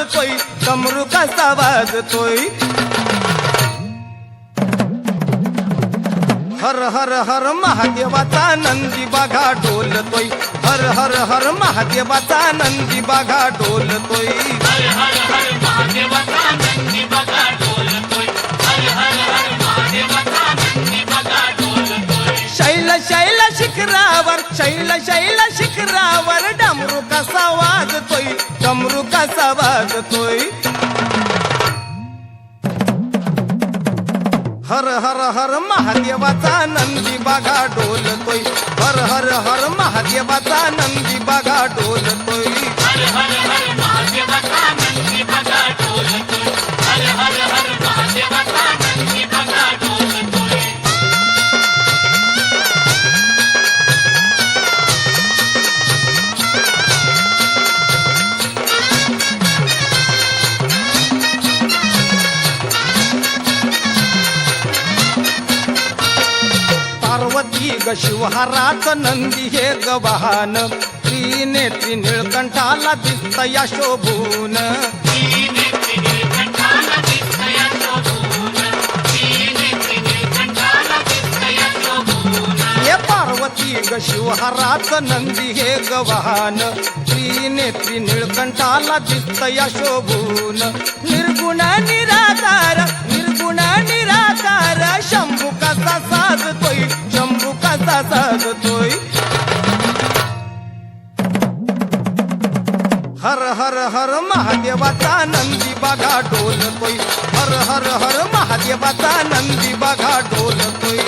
वाजतोय डमरू कसा वाजतोय. हर हर हर महादेवाचा नंदी बाघा डोलतोय. हर हर हर महादेवाचा नंदी बाघा डोलतोय. हर हर हर महादेवाचा नंदी बाघा डमरू कसा वाजतोय हर हर हर महादेवाचा नंदी बागा डोलतोय. हर हर हर महादेवाचा नंदी बागा डोलतोय. ग शिवहाराच नंदी हे ग वाहन. त्रिनेत्री निळकंठाला दिसत या शोभून. दिसतया शोभून हे पार्वती ग शिवहाराच नंदी हे ग वाहन. त्रिनेत्री निळकंठाला दिसत या शोभून. मला सांगतोय हर हर हर महादेवाचा नंदी बघा डोलतोय हर हर हर महादेवाचा नंदी बघा डोलतोय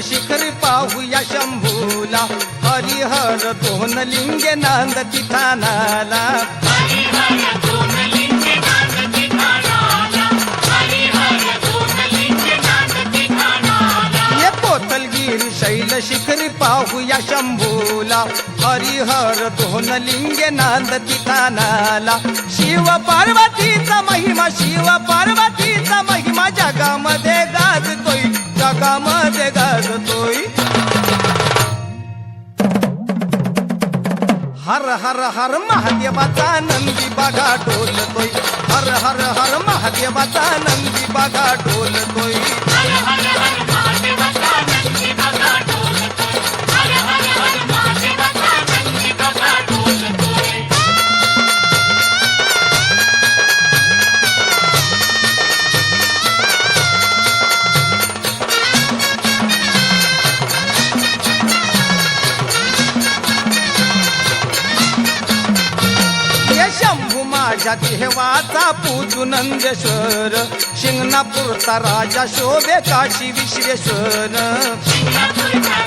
शिखरी पाहूया शंभूला. हरिहर दोन लिंगे नांद तिथानाला. शैल शिखरी पाहूया शंभूला. हरिहर दोन लिंगे नांद तिथानाला. शिव पार्वतीचा महिमा शिव पार्वतीचा महिमा जगामध्ये. जगामध्ये हर हर हर महादेवाचा नंदी बागा डोलतोय. हर हर हर महादेवाचा नंदी बागा डोलतोय. हर हर हर महादेवाचा नंदी राजा देवाचा पूजू नंदेश्वर. शिंगणापूरचा राजा शोभे काशी विश्वेश्वर. सिंगापूरचा